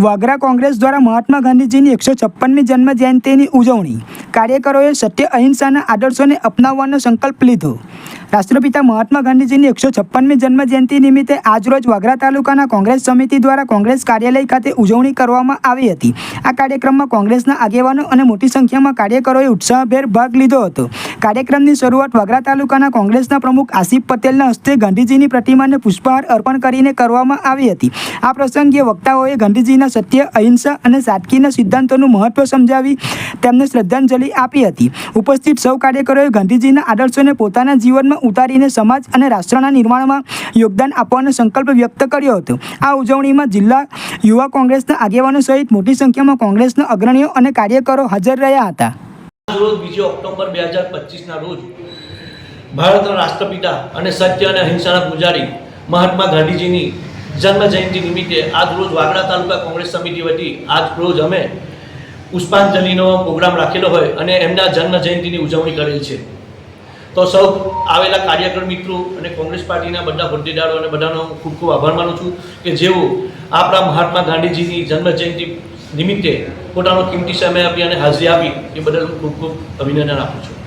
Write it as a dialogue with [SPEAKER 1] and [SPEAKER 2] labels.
[SPEAKER 1] વાગરા કોંગ્રેસ દ્વારા મહાત્મા ગાંધીજીની એકસો છપ્પનમી જન્મ જયંતિની ઉજવણી. કાર્યકરોએ સત્ય અહિંસાના આદર્શોને અપનાવવાનો સંકલ્પ લીધો. રાષ્ટ્રપિતા મહાત્મા ગાંધીજીની એકસો છપ્પનમી જન્મ જયંતિ નિમિત્તે આજરોજ વાગરા તાલુકાના કોંગ્રેસ સમિતિ દ્વારા કોંગ્રેસ કાર્યાલય ખાતે ઉજવણી કરવામાં આવી હતી. આ કાર્યક્રમમાં કોંગ્રેસના આગેવાનો અને મોટી સંખ્યામાં કાર્યકરોએ ઉત્સાહભેર ભાગ લીધો હતો. કાર્યક્રમની શરૂઆત વાગરા તાલુકાના કોંગ્રેસના પ્રમુખ આસિફ પટેલના હસ્તે ગાંધીજીની પ્રતિમાને પુષ્પહાર અર્પણ કરીને કરવામાં આવી હતી. આ પ્રસંગે વક્તાઓએ ગાંધીજીના સત્ય, અહિંસા અને સાદગીના સિદ્ધાંતોનું મહત્વ સમજાવી તેમને શ્રદ્ધાંજલિ આપી હતી. ઉપસ્થિત સૌ કાર્યકરોએ ગાંધીજીના આદર્શોને પોતાના જીવનમાં ઉતારીને સમાજ અને રાષ્ટ્રના નિર્માણમાં યોગદાન આપવાનો સંકલ્પ વ્યક્ત કર્યો હતો. આ ઉજવણીમાં જિલ્લા યુવા કોંગ્રેસના આગેવાનો સહિત મોટી સંખ્યામાં કોંગ્રેસના અગ્રણીઓ અને કાર્યકરો હાજર રહ્યા હતા.
[SPEAKER 2] રોજ બીજો ઓક્ટોબર બે હજાર પચીસના રોજ ભારતના રાષ્ટ્રપિતા અને સત્ય અને અહિંસાના પૂજારી મહાત્મા ગાંધીજીની જન્મ જયંતિ નિમિત્તે આજ રોજ વાગડા તાલુકા કોંગ્રેસ સમિતિ વતી આજ રોજ અમે પુષ્પાંજલિનો પ્રોગ્રામ રાખેલો હોય અને એમના જન્મ જયંતિની ઉજવણી કરેલ છે. તો સૌ આવેલા કાર્યકર મિત્રો અને કોંગ્રેસ પાર્ટીના બધા હોદ્દેદારો અને બધાનો હું ખૂબ ખૂબ આભાર માનું છું કે જેઓ આપણા મહાત્મા ગાંધીજીની જન્મ જયંતિ નિમિત્તે પોતાનો કિંમતી સમય આપી અને હાજરી આપી એ બદલ હું ખૂબ ખૂબ અભિનંદન આપું છું.